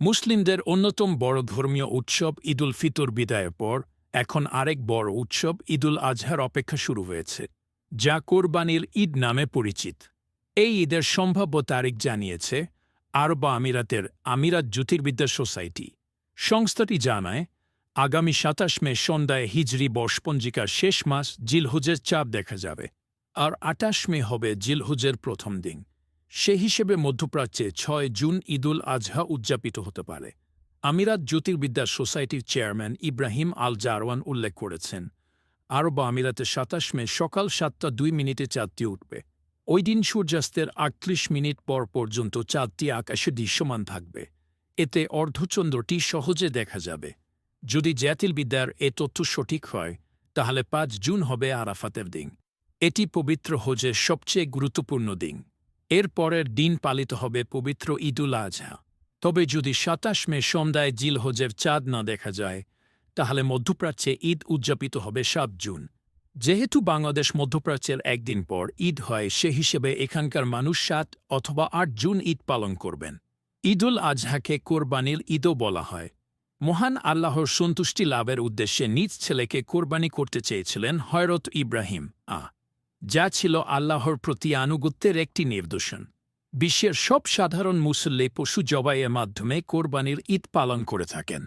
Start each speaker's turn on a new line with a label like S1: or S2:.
S1: মুসলিমদের অন্যতম বড় ধর্মীয় উৎসব ঈদুল ফিতর বিদায়ের পর এখন আরেক বড় উৎসব ঈদুল আজহার অপেক্ষা শুরু হয়েছে, যা কোরবানির ঈদ নামে পরিচিত। এই ঈদের সম্ভাব্য তারিখ জানিয়েছে আরব আমিরাতের আমিরাত জ্যোতির্বিদ্যা সোসাইটি। সংস্থাটি জানায়, আগামী সাতাশ মে সন্ধ্যায় হিজরি বর্ষপঞ্জিকার শেষ মাস জিলহুজের চাপ দেখা যাবে, আর আটাশ মে হবে জিলহুজের প্রথম দিন। সে হিসেবে মধ্যপ্রাচ্যে ছয় জুন ঈদুল আজহা উদযাপিত হতে পারে। আমিরাত জ্যোতির্বিদ্যা সোসাইটির চেয়ারম্যান ইব্রাহিম আল জারওয়ান উল্লেখ করেছেন, আরব আমিরাতে সাতাশ মে সকাল সাতটা দুই মিনিটে চাঁদটি উঠবে। ওই দিন সূর্যাস্তের আটত্রিশ মিনিট পর পর্যন্ত চাঁদটি আকাশে দৃশ্যমান থাকবে। এতে অর্ধচন্দ্রটি সহজে দেখা যাবে। যদি জ্যাতিলবিদ্যার এ তথ্য সঠিক হয়, তাহলে পাঁচ জুন হবে আরাফাতের দিন। এটি পবিত্র হজের সবচেয়ে গুরুত্বপূর্ণ দিন। এর পরের দিন পালিত হবে পবিত্র ঈদুল আজহা। তবে যদি সাতাশ মে সন্ধ্যায় জিল হজের চাঁদ না দেখা যায়, তাহলে মধ্যপ্রাচ্যে ঈদ উদযাপিত হবে সাত জুন। যেহেতু বাংলাদেশ মধ্যপ্রাচ্যের একদিন পর ঈদ হয়, সে হিসেবে এখানকার মানুষ সাত অথবা আট জুন ঈদ পালন করবেন। ঈদুল আজহাকে কোরবানির ঈদও বলা হয়। মহান আল্লাহর সন্তুষ্টি লাভের উদ্দেশ্যে নিজ ছেলেকে কোরবানি করতে চেয়েছিলেন হয়রত ইব্রাহিম। আ যা ছিল আল্লাহর প্রতি আনুগত্যের একটি নির্দোষণ বিশ্বের সব সাধারণ মুসল্লি পশু জবাইয়ের মাধ্যমে কোরবানির ঈদ পালন করে থাকেন।